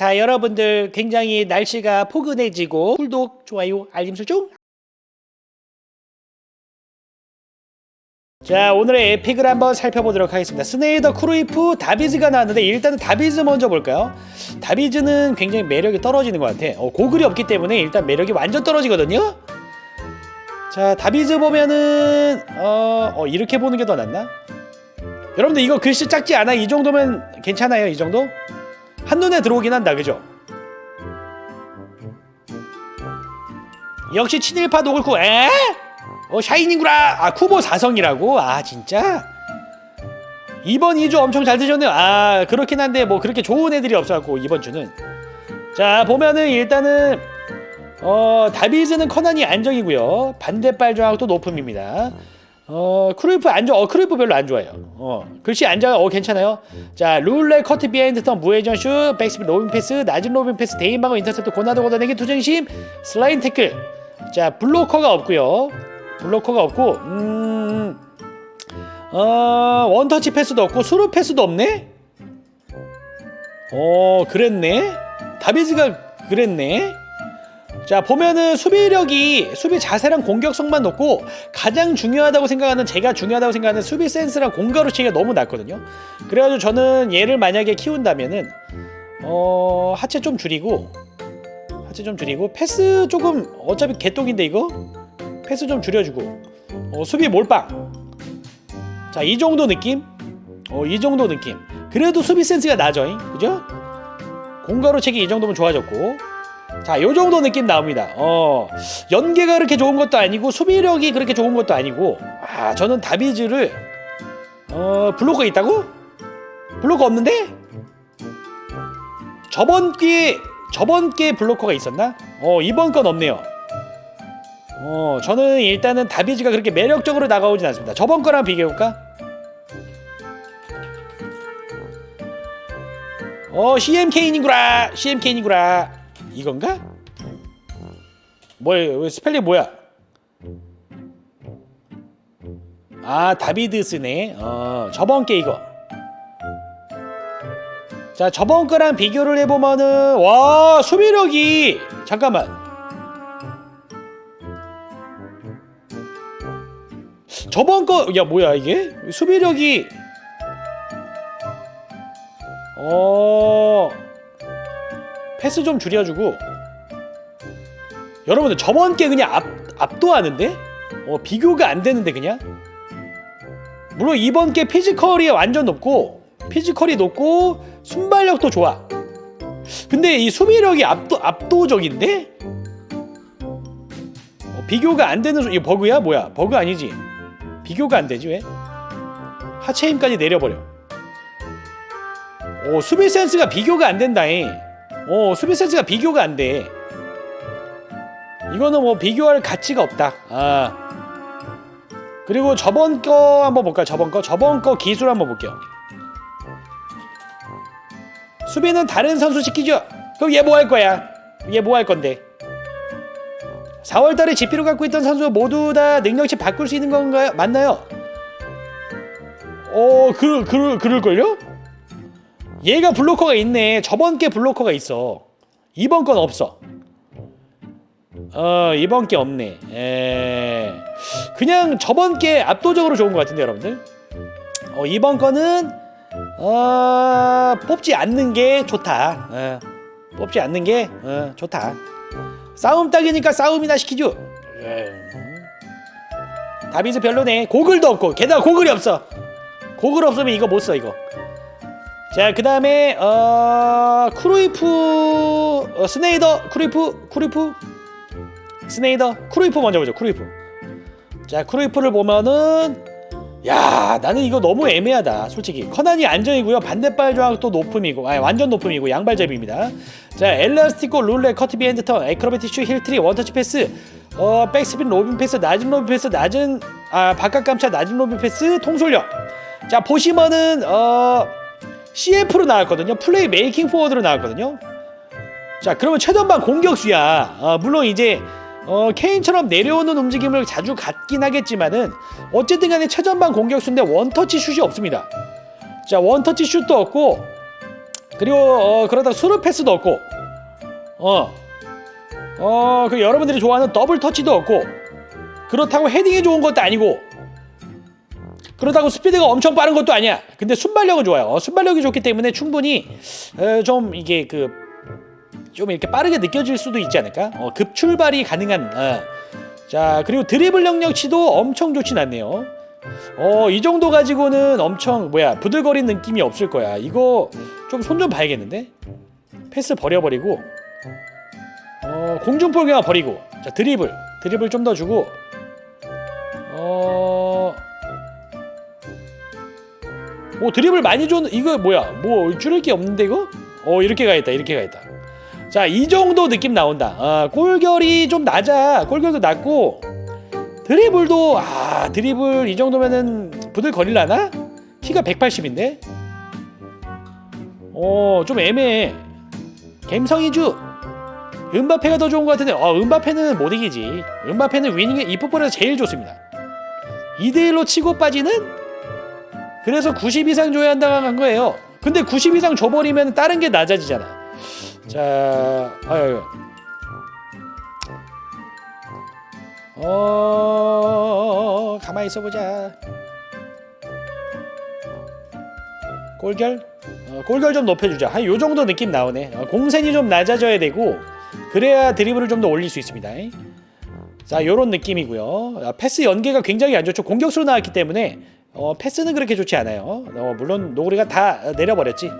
자, 여러분들 굉장히 날씨가 포근해지고 구독, 좋아요, 알림 설정. 자, 오늘의 에픽을 한번 살펴보도록 하겠습니다. 스네이더 크루이프 다비즈가 나왔는데 일단은 다비즈 먼저 볼까요? 다비즈는 굉장히 매력이 떨어지는 것 같아. 어, 고글이 없기 때문에 일단 매력이 완전 떨어지거든요. 자, 다비즈 보면은 어, 어 이렇게 보는 게 더 낫나? 여러분들 이거 글씨 작지 않아? 이 정도면 괜찮아요? 이 정도? 한눈에 들어오긴 한다 그죠? 역시 친일파 노글쿠 에? 어 샤이닝구라 아 쿠보 사성이라고? 아 진짜? 이번 2주 엄청 잘 드셨네요 아 그렇긴 한데 뭐 그렇게 좋은 애들이 없어갖고 이번 주는 자 보면은 일단은 어 다비즈는 커난이 안정이고요 반대발 저항도 높음입니다 어 크루이프 안 좋아. 어 크루이프 별로 안 좋아요. 어. 글씨 안 좋아. 어 괜찮아요. 자 룰레 커트 비하인드 턴 무회전 슛 백스핀 로빙 패스 낮은 로빙 패스 대인 방어 인터셉트 고나도 걷어내기 투정심 슬라인 태클. 자 블로커가 없고요. 블로커가 없고 음 어, 원터치 패스도 없고 수루 패스도 없네? 어, 그랬네? 다비즈가 그랬네? 자, 보면은 수비력이, 수비 자세랑 공격성만 높고 가장 중요하다고 생각하는, 제가 중요하다고 생각하는 수비 센스랑 공가로치기가 너무 낮거든요? 그래가지고 저는 얘를 만약에 키운다면은, 어, 하체 좀 줄이고, 하체 좀 줄이고, 패스 조금, 어차피 개똥인데 이거? 패스 좀 줄여주고, 어, 수비 몰빵. 자, 이 정도 느낌? 어, 이 정도 느낌. 그래도 수비 센스가 나죠, 그죠? 공가로 책이 이 정도면 좋아졌고. 자, 요 정도 느낌 나옵니다. 어, 연계가 그렇게 좋은 것도 아니고 수비력이 그렇게 좋은 것도 아니고. 아, 저는 다비즈를 어, 블로커 있다고? 블로커 없는데? 저번 기에 저번 기에 블로커가 있었나? 어, 이번 건 없네요. 어, 저는 일단은 다비즈가 그렇게 매력적으로 다가오진 않습니다. 저번 거랑 비교해볼까? 어, CMK인이구라! CMK인이구라! 이건가? 뭐야, 스펠링 뭐야? 아, 다비드스네. 어, 저번 게 이거. 자, 저번 거랑 비교를 해보면은, 와, 수비력이, 잠깐만. 저번 거, 야, 뭐야, 이게? 수비력이, 어, 패스 좀 줄여주고, 여러분들, 저번 게 그냥 압, 압도하는데? 어, 비교가 안 되는데, 그냥? 물론 이번 게 피지컬이 완전 높고, 피지컬이 높고, 순발력도 좋아. 근데 이 수비력이 압도, 압도적인데? 어, 비교가 안 되는, 수- 이거 버그야? 뭐야? 버그 아니지? 비교가 안 되지 왜? 하체 힘까지 내려버려. 오 수비 센스가 비교가 안 된다잉. 오 수비 센스가 비교가 안 돼. 이거는 뭐 비교할 가치가 없다. 아 그리고 저번 거 한번 볼까? 저번 거 저번 거 기술 한번 볼게요. 수비는 다른 선수 시키죠. 그럼 얘 뭐 할 거야? 얘 뭐 할 건데? 4월달에 지피로 갖고 있던 선수 모두 다 능력치 바꿀 수 있는 건가요? 맞나요? 어, 그, 그, 그럴걸요? 얘가 블로커가 있네. 저번 게 블로커가 있어. 이번 건 없어. 어, 이번 게 없네. 에, 그냥 저번 게 압도적으로 좋은 것 같은데, 여러분들. 어, 이번 거는, 어, 뽑지 않는 게 좋다. 어, 뽑지 않는 게, 어, 좋다. 싸움 딱이니까 싸움이나 시키죠. 다비즈 별로네. 고글도 없고 게다가 고글이 없어. 고글 없으면 이거 못 써 이거. 자, 그 다음에 어 크루이프 어, 스네이더 크루이프 크루이프 스네이더 크루이프 먼저 보죠. 크루이프. 자, 크루이프를 보면은 야, 나는 이거 너무 애매하다. 솔직히 커난이 안정이고요. 반대발 저항도 높음이고, 아니 완전 높음이고 양발잡이입니다. 자, 엘라스티코, 룰레, 커트비 핸드턴, 에크로베틱 슈, 힐트리, 원터치 패스, 어, 백스핀 로빙 패스, 낮은 로빙 패스, 낮은 아 바깥 감차, 낮은 로빙 패스, 통솔력. 자, 보시면은 어 CF로 나왔거든요. 플레이 메이킹 포워드로 나왔거든요. 자, 그러면 최전방 공격수야. 어, 물론 이제 어, 케인처럼 내려오는 움직임을 자주 갖긴 하겠지만은 어쨌든 간에 최전방 공격수인데 원터치 슛이 없습니다. 자, 원터치 슛도 없고 그리고 어, 그러다 수루 패스도 없고 어. 어, 그 여러분들이 좋아하는 더블 터치도 없고 그렇다고 헤딩이 좋은 것도 아니고 그렇다고 스피드가 엄청 빠른 것도 아니야. 근데 순발력은 좋아요. 어, 순발력이 좋기 때문에 충분히 어, 좀 이게 그 좀 이렇게 빠르게 느껴질 수도 있지 않을까? 어, 급 출발이 가능한. 어. 자 그리고 드리블 능력치도 엄청 좋진 않네요. 어, 이 정도 가지고는 엄청 뭐야 부들거리는 느낌이 없을 거야. 이거 좀 손좀 봐야겠는데? 패스 버려버리고 어, 공중볼 그냥 버리고 자 드리블 드리블 좀 더 주고 오 드리블 많이 줬 이거 뭐야? 뭐 줄일 게 없는데 이거? 어 이렇게 가있다 이렇게 가있다. 자 이 정도 느낌 나온다. 아 골결이 좀 낮아. 골결도 낮고. 드리블도 아 드리블 이 정도면은 부들거릴라나? 키가 180인데? 어 좀 애매해. 갬성이주. 은바페가 더 좋은 것 같은데. 어 은바페는 못 이기지. 은바페는 위닝에 이 풋볼에서 제일 좋습니다. 2대1로 치고 빠지는 그래서 90 이상 줘야 한다고 한 거예요. 근데 90 이상 줘버리면 다른 게 낮아지잖아. 자, 아유, 어, 가만히 있어보자. 골결? 어, 골결 좀 높여주자. 한 요 정도 느낌 나오네. 어, 공센이 좀 낮아져야 되고 그래야 드리블을 좀 더 올릴 수 있습니다. 자, 요런 느낌이고요. 아, 패스 연계가 굉장히 안 좋죠. 공격수로 나왔기 때문에 어, 패스는 그렇게 좋지 않아요. 어, 물론 노구리가 다 내려버렸지.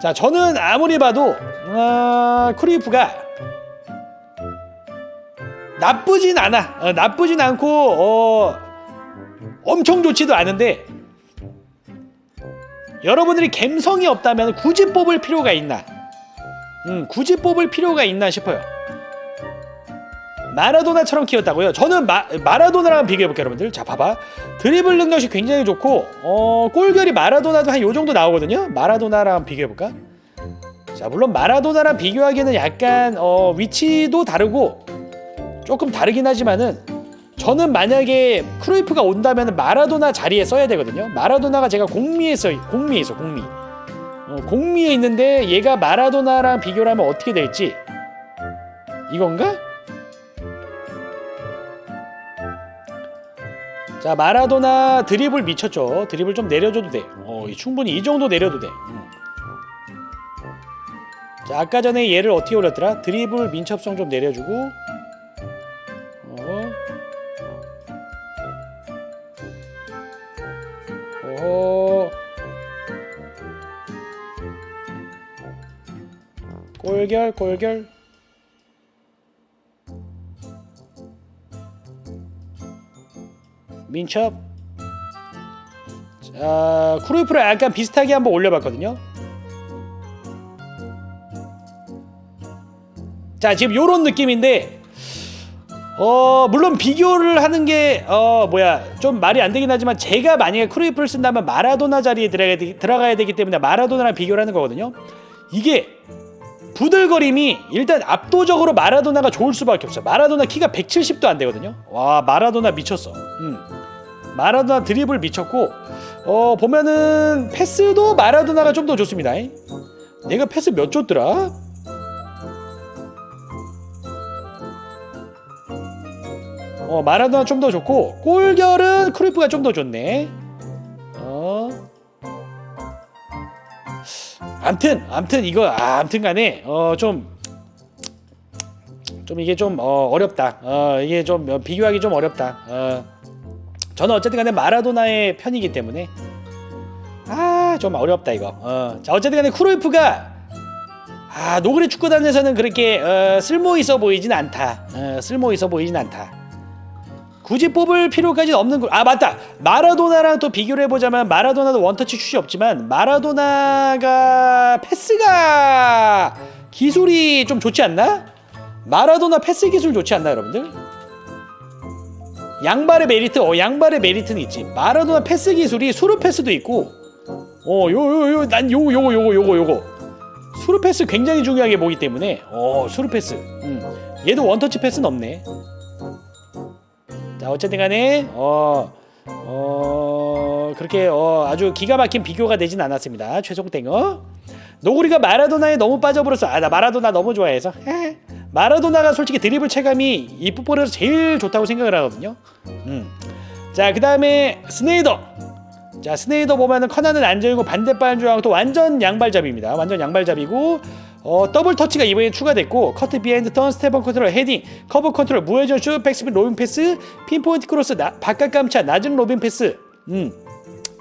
자, 저는 아무리 봐도 어, 크루이프가 나쁘진 않아. 어, 나쁘진 않고 어, 엄청 좋지도 않은데 여러분들이 감성이 없다면 굳이 뽑을 필요가 있나? 음, 굳이 뽑을 필요가 있나 싶어요. 마라도나처럼 키웠다고요? 저는 마, 마라도나랑 비교해볼게요 여러분들 자 봐봐 드리블 능력 이 굉장히 좋고 어, 골결이 마라도나도 한 요정도 나오거든요 마라도나랑 비교해볼까? 자 물론 마라도나랑 비교하기에는 약간 어, 위치도 다르고 조금 다르긴 하지만은 저는 만약에 크루이프가 온다면 마라도나 자리에 써야 되거든요 마라도나가 제가 공미에 써 공미에 있어 공미 어, 공미에 있는데 얘가 마라도나랑 비교를 하면 어떻게 될지 이건가? 자 마라도나 드리블 미쳤죠 드리블 좀 내려줘도 돼 어, 충분히 이 정도 내려도 돼 음. 자 아까 전에 얘를 어떻게 올렸더라 드리블 민첩성 좀 내려주고 어. 어. 골결 골결 민첩 자 크루이프를 약간 비슷하게 한번 올려봤거든요 자 지금 요런 느낌인데 어 물론 비교를 하는 게 어 뭐야 좀 말이 안 되긴 하지만 제가 만약에 크루이프를 쓴다면 마라도나 자리에 들어가야, 되기, 들어가야 되기 때문에 마라도나랑 비교를 하는 거거든요 이게 부들거림이 일단 압도적으로 마라도나가 좋을 수밖에 없어요. 마라도나 키가 170도 안 되거든요. 와 마라도나 미쳤어. 음. 마라도나 드리블 미쳤고 어 보면은 패스도 마라도나가 좀 더 좋습니다. 내가 패스 몇 줬더라? 어 마라도나 좀 더 좋고 골결은 크루이프가 좀 더 좋네. 어. 암튼 암튼 이거 아, 암튼 간에 어좀좀 좀 이게 좀 어, 어렵다. 어 이게 좀 어, 비교하기 좀 어렵다. 어 저는 어쨌든 간에 마라도나의 편이기 때문에 아 좀 어렵다 이거. 어. 자 어쨌든 간에 크루이프가 아 노그리 축구단에서는 그렇게 어, 쓸모 있어 보이진 않다. 어, 쓸모 있어 보이진 않다. 굳이 뽑을 필요까지는 없는 거. 아 맞다. 마라도나랑 또 비교를 해보자면 마라도나도 원터치 슛이 없지만 마라도나가 패스가 기술이 좀 좋지 않나? 마라도나 패스 기술 좋지 않나 여러분들? 양발의 메리트, 어 양발의 메리트는 있지. 마라도나 패스 기술이 수루 패스도 있고, 어 요 요 요 난 요거 요거 요거 요거 요거 수루 패스 굉장히 중요하게 보기 때문에, 어 수루 패스. 음 얘도 원터치 패스는 없네. 자 어쨌든 간에 어, 어 그렇게 어, 아주 기가 막힌 비교가 되진 않았습니다 최종 땡어 노구리가 마라도나에 너무 빠져버렸어. 아 나 마라도나 너무 좋아해서. 마라도나가 솔직히 드리블 체감이 이 풋볼에서 제일 좋다고 생각을 하거든요. 음. 자, 그 다음에 스네이더. 자, 스네이더 보면은 커나는 앉아있고 반대발 조항 또 완전 양발잡이입니다. 완전 양발잡이고 어, 더블 터치가 이번에 추가됐고 커트 비하인드 턴 스테번 컨트롤 헤딩 커버 컨트롤 무회전 슛 백스핀 로빙 패스 핀포인트 크로스 나, 바깥 감차 낮은 로빙 패스 음.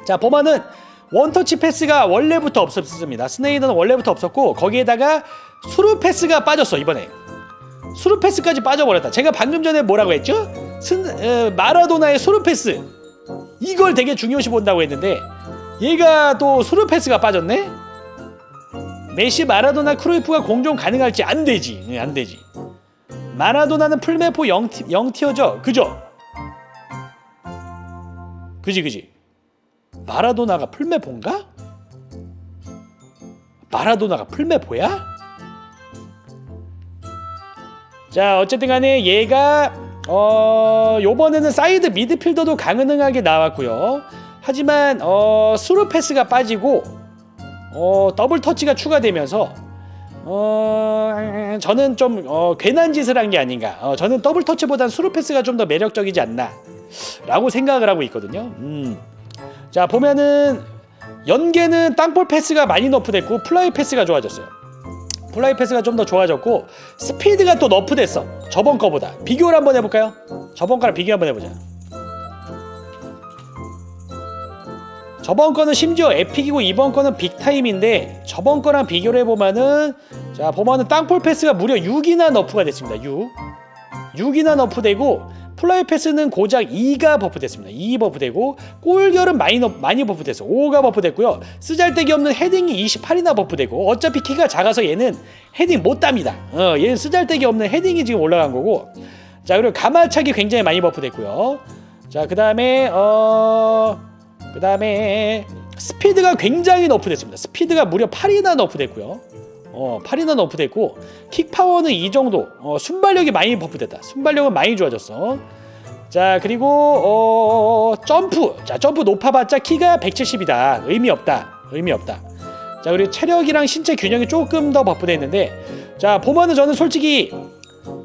자 보면은 원터치 패스가 원래부터 없었습니다 스네이더는 원래부터 없었고 거기에다가 수루 패스가 빠졌어 이번에 수루 패스까지 빠져버렸다 제가 방금 전에 뭐라고 했죠? 스, 어, 마라도나의 수루 패스 이걸 되게 중요시 본다고 했는데 얘가 또 수루 패스가 빠졌네 메시, 마라도나, 크루이프가 공존 가능할지 안 되지. 네, 안 되지. 마라도나는 풀메포 0, 0티어죠. 그죠? 그지 그지. 마라도나가 풀메포인가? 마라도나가 풀메포야? 자, 어쨌든 간에 얘가 어, 요번에는 사이드 미드필더도 가능하게 나왔고요. 하지만 어, 스루 패스가 빠지고 어, 더블 터치가 추가되면서 어, 저는 좀 어, 괜한 짓을 한 게 아닌가. 어, 저는 더블 터치보단 스루 패스가 좀 더 매력적이지 않나 라고 생각을 하고 있거든요. 음. 자 보면은 연계는 땅볼 패스가 많이 너프됐고 플라이 패스가 좋아졌어요. 플라이 패스가 좀 더 좋아졌고 스피드가 또 너프됐어. 저번 거보다 비교를 한번 해볼까요? 저번 거랑 비교 한번 해보자. 저번 거는 심지어 에픽이고 이번 거는 빅타임인데 저번 거랑 비교를 해보면은 자 보면은 땅볼 패스가 무려 6이나 너프가 됐습니다 6 6이나 너프되고 플라이 패스는 고작 2가 버프됐습니다. 2 버프되고 골결은 많이 너, 많이 버프됐어 5가 버프됐고요. 쓰잘데기 없는 헤딩이 28이나 버프되고 어차피 키가 작아서 얘는 헤딩 못 답니다. 어 얘는 쓰잘데기 없는 헤딩이 지금 올라간 거고. 자 그리고 가마차기 굉장히 많이 버프됐고요. 자 그 다음에 어... 그 다음에 스피드가 굉장히 너프됐습니다. 스피드가 무려 8이나 너프됐고요. 어, 8이나 너프됐고 킥파워는 이 정도. 어, 순발력이 많이 버프됐다. 순발력은 많이 좋아졌어. 자 그리고 어, 점프. 자 점프 높아봤자 키가 170이다. 의미 없다. 의미 없다. 자 그리고 체력이랑 신체 균형이 조금 더 버프됐는데 자 보면은 저는 솔직히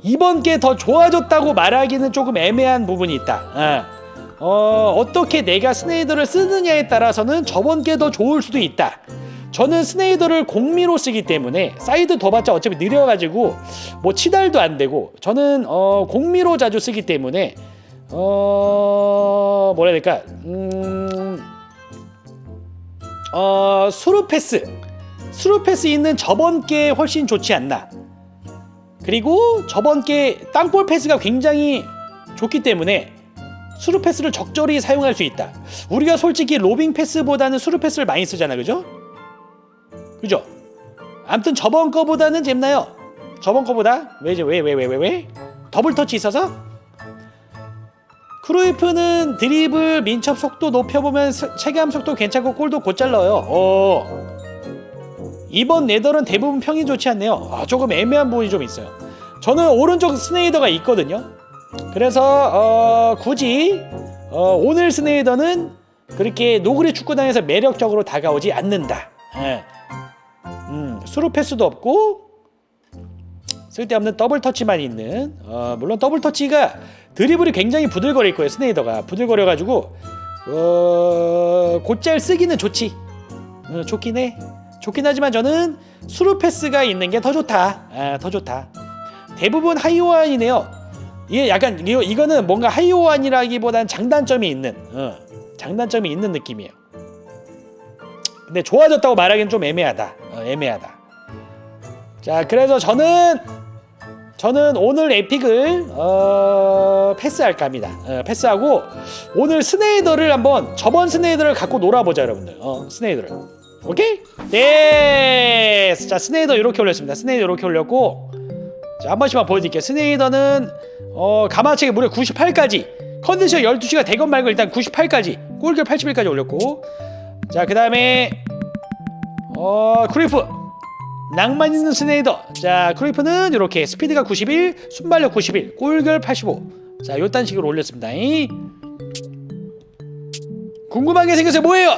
이번 게 더 좋아졌다고 말하기는 조금 애매한 부분이 있다. 어. 어, 어떻게 내가 스네이더를 쓰느냐에 따라서는 저번 게 더 좋을 수도 있다. 저는 스네이더를 공미로 쓰기 때문에 사이드 더 봤자 어차피 느려가지고 뭐 치달도 안 되고 저는 어, 공미로 자주 쓰기 때문에 어 뭐라 해야 될까 음, 어 수루 패스 수루 패스 있는 저번 게 훨씬 좋지 않나 그리고 저번 게 땅볼 패스가 굉장히 좋기 때문에 수루 패스를 적절히 사용할 수 있다. 우리가 솔직히 로빙 패스보다는 수루 패스를 많이 쓰잖아, 그죠? 그죠? 아무튼 저번 거보다는 잼나요. 저번 거보다 왜죠? 왜왜 왜 왜 왜? 더블 터치 있어서? 크루이프는 드리블 민첩 속도 높여보면 스- 체감 속도 괜찮고 골도 곧잘 넣어요. 어. 이번 네덜은 대부분 평이 좋지 않네요. 아, 조금 애매한 부분이 좀 있어요. 저는 오른쪽 스네이더가 있거든요. 그래서 어, 굳이 어, 오늘 스네이더는 그렇게 노그리 축구단에서 매력적으로 다가오지 않는다. 예. 음, 수루 패스도 없고 쓸데없는 더블 터치만 있는 어, 물론 더블 터치가 드리블이 굉장히 부들거릴 거예요 스네이더가. 부들거려 가지고 어, 곧잘 쓰기는 좋지. 어, 좋긴 해. 좋긴 하지만 저는 수루 패스가 있는 게 더 좋다. 아, 더 좋다. 대부분 하이오안이네요. 이게 약간 이거, 이거는 뭔가 하이오안이라기보단 장단점이 있는 어, 장단점이 있는 느낌이에요. 근데 좋아졌다고 말하기는 좀 애매하다. 어, 애매하다 자 그래서 저는 저는 오늘 에픽을 어, 패스할까 합니다 어, 패스하고 오늘 스네이더를 한번 저번 스네이더를 갖고 놀아보자 여러분들 어, 스네이더를 오케이? 네. 자 스네이더 이렇게 올렸습니다 스네이더 이렇게 올렸고 자, 한 번씩만 보여드릴게요. 스네이더는 어, 가마책에 무려 98까지 컨디션 12시가 대건 말고 일단 98까지 골결 81까지 올렸고 자 그 다음에 어 크리프 낭만 있는 스네이더. 자 크리프는 이렇게 스피드가 91 순발력 91 골결 85 자 요딴 식으로 올렸습니다. 이. 궁금한 게 생겨서 뭐예요?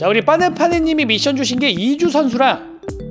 자 우리 빠네파네님이 미션 주신 게 이주 선수랑